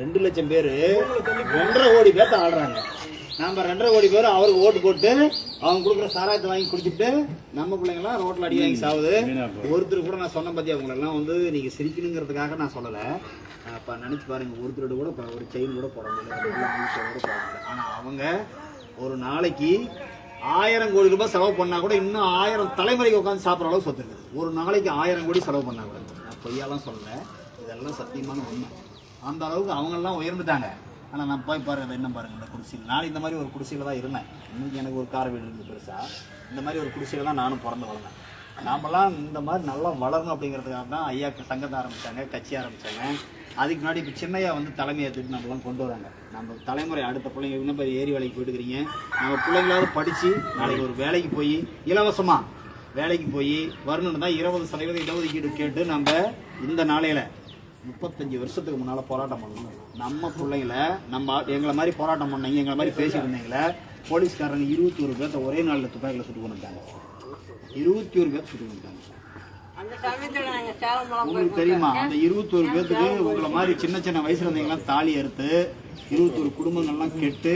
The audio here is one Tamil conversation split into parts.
ரெண்டு லட்சம் பேர் ரெண்டரை கோடி பேர்த்த ஆடுறாங்க நம்ம ரெண்டரை கோடி பேர் அவருக்கு ஓட்டு போட்டு அவங்க கொடுக்குற சாராயத்தை வாங்கி குடிச்சிட்டு நம்ம பிள்ளைங்களாம் ரோட்ல அடி வாங்கி சாவுது. ஒருத்தர் கூட நான் சொன்ன பத்தி அவங்களெல்லாம் வந்து நீங்க சிரிக்கணுங்கிறதுக்காக நான் சொல்லலை. அப்போ நினைச்சு பாருங்க ஒருத்தரோட கூட இப்ப ஒரு செயின் கூட போட முடியல கூட போட முடியல. ஆனா அவங்க ஒரு நாளைக்கு ஆயிரம் கோடி ரூபாய் செலவு பண்ணா கூட இன்னும் ஆயிரம் தலைமுறைக்கு உட்காந்து சாப்பிட்ற அளவு சொத்து இருக்குது. ஒரு நாளைக்கு ஆயிரம் கோடி செலவு பண்ணா கூட. நான் பொய்யாலாம் சொல்லல. இதெல்லாம் சத்தியமான உண்மை. அந்த அளவுக்கு அவங்கெல்லாம் உயர்ந்துட்டாங்க. ஆனால் நான் போய் பாருங்க என்ன பாருங்க இந்த குடிசையில். நான் இந்த மாதிரி ஒரு குடிசையில் தான் இருந்தேன். இன்னைக்கு எனக்கு ஒரு கார் வீடு இருந்து பெருசா. இந்த மாதிரி ஒரு குடிசையில் தான் நானும் பிறந்து வளர்ந்தேன். நாமெல்லாம் இந்த மாதிரி நல்லா வளரணும் அப்படிங்கிறதுக்காக தான் ஐயாக்கு சங்கத்தை ஆரம்பித்தாங்க கட்சி ஆரம்பித்தாங்க அதுக்கு முன்னாடி இப்போ சின்னையா வந்து தலைமையை திட்டு நம்மளாம் கொண்டு வராங்க. நம்ம தலைமுறை அடுத்த பிள்ளைங்க இன்னும் பேர் ஏரி வேலைக்கு போயிட்டுக்கிறீங்க நம்ம பிள்ளைங்களாவது படித்து நாளைக்கு ஒரு வேலைக்கு போய் இலவசமாக வேலைக்கு போய் வரணும்னு தான் இருபது சதவீதம் இடஒதுக்கீடு கேட்டு நம்ம இந்த நாளையில் முப்பத்தஞ்சு வருஷத்துக்கு முன்னால போராட்டம் பண்ணணும். நம்ம பிள்ளைங்கள நம்ம எங்களை மாதிரி போராட்டம் பண்ணீங்க எங்களை மாதிரி பேசிட்டு இருந்தீங்களே போலீஸ்காரங்க இருபத்தி ஒரு பேர்த்த ஒரே நாளில் துப்பாக்கியில் சுட்டு கொண்டுட்டாங்க இருபத்தி ஒரு பேர் சுட்டு கொண்டுட்டாங்க உங்களுக்கு தெரியுமா? அந்த இருபத்தோரு பேர்த்துக்கு உங்களை மாதிரி சின்ன சின்ன வயசுல இருந்தீங்களாம் தாலி அறுத்து இருபத்தோரு குடும்பங்கள்லாம் கெட்டு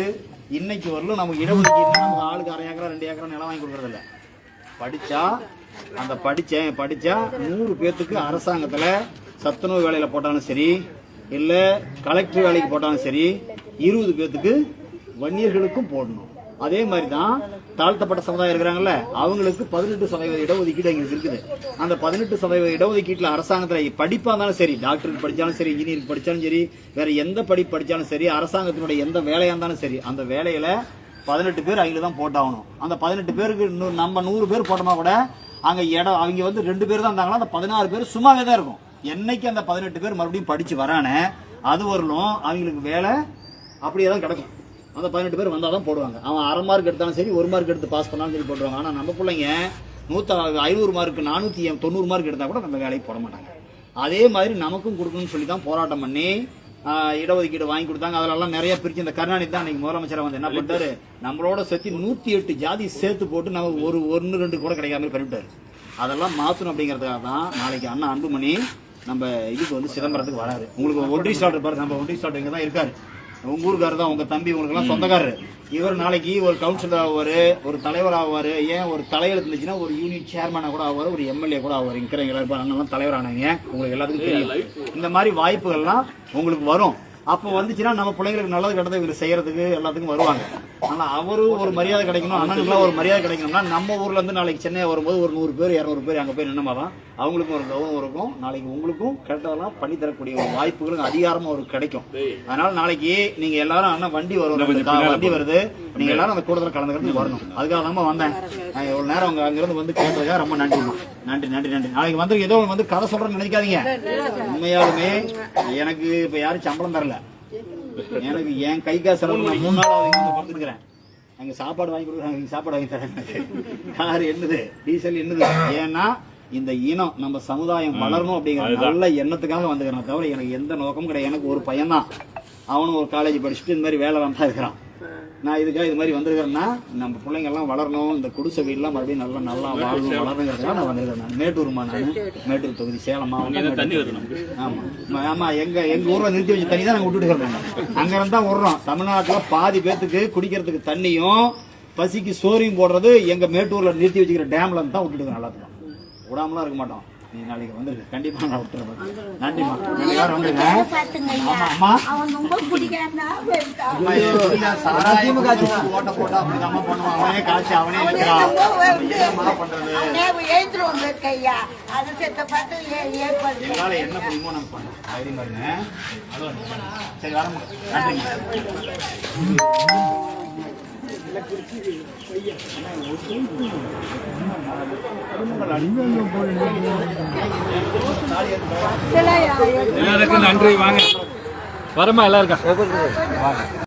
இன்னைக்கு வரலும் நமக்கு இடஒதுக்கீடு நமக்கு ஆளுக்கு அரை ஏக்கரா ரெண்டு ஏக்கரா நிலம் வாங்கி கொடுக்கறது இல்ல படிச்சா அந்த படிச்சேன் படிச்சா நூறு பேர்த்துக்கு அரசாங்கத்துல சத்துணவு வேலையில் போட்டாலும் சரி இல்லை கலெக்டர் வேலைக்கு போட்டாலும் சரி இருபது பேர்த்துக்கு வன்னியர்களுக்கும் போடணும். அதே மாதிரி தான் தாழ்த்தப்பட்ட சமுதாயம் இருக்கிறாங்கல்ல அவங்களுக்கு பதினெட்டு சதவீத இடஒதுக்கீடு அங்கே இருக்குது. அந்த பதினெட்டு சதவீத இடஒதுக்கீட்டில் அரசாங்கத்தில் படிப்பாக இருந்தாலும் சரி டாக்டருக்கு படித்தாலும் சரி இன்ஜினியருக்கு படித்தாலும் சரி வேற எந்த படிப்பு படித்தாலும் சரி அரசாங்கத்தினுடைய எந்த வேலையாக இருந்தாலும் சரி அந்த வேலையில் பதினெட்டு பேர் அவங்களுக்கு தான் போட்டாகணும். அந்த பதினெட்டு பேருக்கு இன்னும் நம்ம நூறு பேர் போட்டோம்னா கூட அங்கே இடம் அவங்க வந்து ரெண்டு பேர் தான் இருந்தாங்கன்னா அந்த பதினாறு பேர் சும்மாவே தான் இருக்கும். என்னைக்கு அந்த பதினெட்டு பேர் மறுபடியும் படிச்சு வரானே அது வரலும் அவங்களுக்கு வேலை அப்படியே தான் கிடக்கும். அந்த பதினெட்டு பேர் வந்தால் தான் போடுவாங்க. அவன் அரை மார்க் எடுத்தாலும் சரி ஒரு மார்க் எடுத்து பாஸ் பண்ணாலும் சரி போடுவாங்க ஆனால் நம்ம பிள்ளைங்க நூற்ற ஐநூறு மார்க் நானூற்றி தொண்ணூறு மார்க் எடுத்தால் கூட நம்ம வேலைக்கு போட மாட்டாங்க. அதே மாதிரி நமக்கும் கொடுக்கணும்னு சொல்லி தான் போராட்டம் பண்ணி இடஒதுக்கீடு வாங்கி கொடுத்தாங்க. அதிலெல்லாம் நிறைய பிரிச்சு இந்த கருணாநிதி தான் அன்னைக்கு முதலமைச்சராக வந்து என்ன பண்ணிட்டாரு? நம்மளோட சேர்த்து நூற்றி எட்டு ஜாதி சேர்த்து போட்டு நம்ம ஒரு ஒன்று ரெண்டு கூட கிடைக்காம மாதிரி பண்ணிவிட்டாரு அதெல்லாம் மாற்றணும் அப்படிங்கிறதுக்காக தான் நாளைக்கு அண்ணா அன்புமணி நம்ம இதுக்கு வந்து சிதம்பரத்துக்கு வராரு. உங்களுக்கு ஒன்றி ஸ்டார்டர் பாரு நம்ம ஒன்றி ஸ்டார்டர் இங்கே தான் இருக்காரு. உங்க ஊருக்காரர் தான் உங்க தம்பி உங்களுக்குலாம் சொந்தக்காரர். சொந்தக்காரரு இவர் நாளைக்கு ஒரு கவுன்சிலர் ஆவாரு ஒரு தலைவர் ஆவாரு. ஏன் ஒரு தலைவர் இருந்துச்சுன்னா ஒரு யூனிட் சேர்மனா கூட ஆவாரு ஒரு எம்எல்ஏ கூட ஆவாரு. இருக்கிற எல்லாரும் தலைவர் ஆனாங்க உங்களுக்கு எல்லாத்துக்கும் தெரியும். இந்த மாதிரி வாய்ப்புகள்லாம் உங்களுக்கு வரும். அப்போ வந்துச்சுன்னா நம்ம பிள்ளைங்களுக்கு நல்லது கெட்டது இவர் செய்யறதுக்கு எல்லாத்துக்கும் வருவாங்க. ஆனா அவரு ஒரு மரியாதை கிடைக்கணும் அண்ணனுக்குலாம் ஒரு மரியாதை கிடைக்கணும்னா நம்ம ஊர்ல இருந்து நாளைக்கு சென்னை வரும்போது ஒரு நூறு பேர் இரநூறு பேர் அங்க போய் நின்னமா தான் அவங்களுக்கும் ஒரு கௌரவம் இருக்கும். நாளைக்கு உங்களுக்கும் கரெக்டாலாம் பண்ணி தரக்கூடிய ஒரு வாய்ப்புகளும் அதிகாரமும் அவருக்கு கிடைக்கும். அதனால நாளைக்கு நீங்க எல்லாரும் அண்ணன் வண்டி வரும் வண்டி வருது. நீங்க எல்லாரும் அந்த கூட்டத்தில் கலந்துக்கிறது வரணும். அதுக்காக தான் வந்தேன். நான் எவ்வளவு நேரம் அவங்க அங்கிருந்து வந்து கேட்டதுக்காக ரொம்ப நன்றிமா நன்றி நன்றி நன்றி. நாளைக்கு வந்து ஏதோ வந்து கதை சொல்றேன்னு நினைக்காதீங்க. உண்மையாலுமே எனக்கு இப்ப யாரும் சம்பளம் தரல. எனக்கு என் கை காசு செலவு நான் மூணு நாள் அவங்க கொடுத்துருக்கிறேன் அங்க சாப்பாடு வாங்கி கொடுக்குறாங்க சாப்பாடு வாங்கி தரேன். கார் என்னது? டீசல் என்னது? ஏன்னா இந்த இனம் நம்ம சமுதாயம் வளரணும் அப்படிங்கிற நல்ல எண்ணத்துக்காக வந்துக்கிறேன் தவிர எனக்கு எந்த நோக்கமும் கிடையாது. எனக்கு ஒரு பையன்தான். அவனும் ஒரு காலேஜ் படிச்சுட்டு இந்த மாதிரி வேலை தான் இருக்கிறான். நான் இதுக்காக இது மாதிரி வந்திருக்கிறேன்னா நம்ம பிள்ளைங்க எல்லாம் வளரணும் இந்த குடிசை வீடுலாம் மறுபடியும் நல்லா நல்லா வாழணும் வளரணுங்கிறதுக்காக நான் வந்திருக்கிறேன் நான். மேட்டூர்மா நான். மேட்டூர். தொகுதி சேலம் மாவட்டம் தண்ணி வருது நமக்கு ஆமா. ஆமா, ஆமா எங்க எங்க ஊர்ல நிறுத்தி வச்ச தண்ணி தான் நாங்க விட்டுட்டு இருக்கோம் அங்க இருந்தா விடுறோம். தமிழ்நாட்டுல பாதி பேத்துக்கு குடிக்கிறதுக்கு தண்ணியும் பசிக்கு சோறையும் போடுறது எங்க மேட்டூர்ல நிறுத்தி வச்சுக்கிற டேம்ல இருந்து தான் விட்டுட்டு இருக்கோம் எல்லாத்துக்கும். விடாமலாம் இருக்க மாட்டோம். நீ நாளைக்கு வந்துருக்கு கண்டிப்பா நான் விட்டுறேன் நன்றிமா எல்லாரும் வந்துருங்க ஆமா. அம்மா, குடிச்சு ஓட்ட போட்டா அப்படிதாம்மா பண்ணுவான். அவனே காய்ச்சி அவனே. என்னம்மா பண்றது? எங்களால என்ன முடியுமோ நம்ம பண்ணோம் தைரியமா இருங்க அதோ சரி வரமா நன்றிங்க எல்லாருக்கும் நன்றி வாங்க. வரமா எல்லாருக்கும்.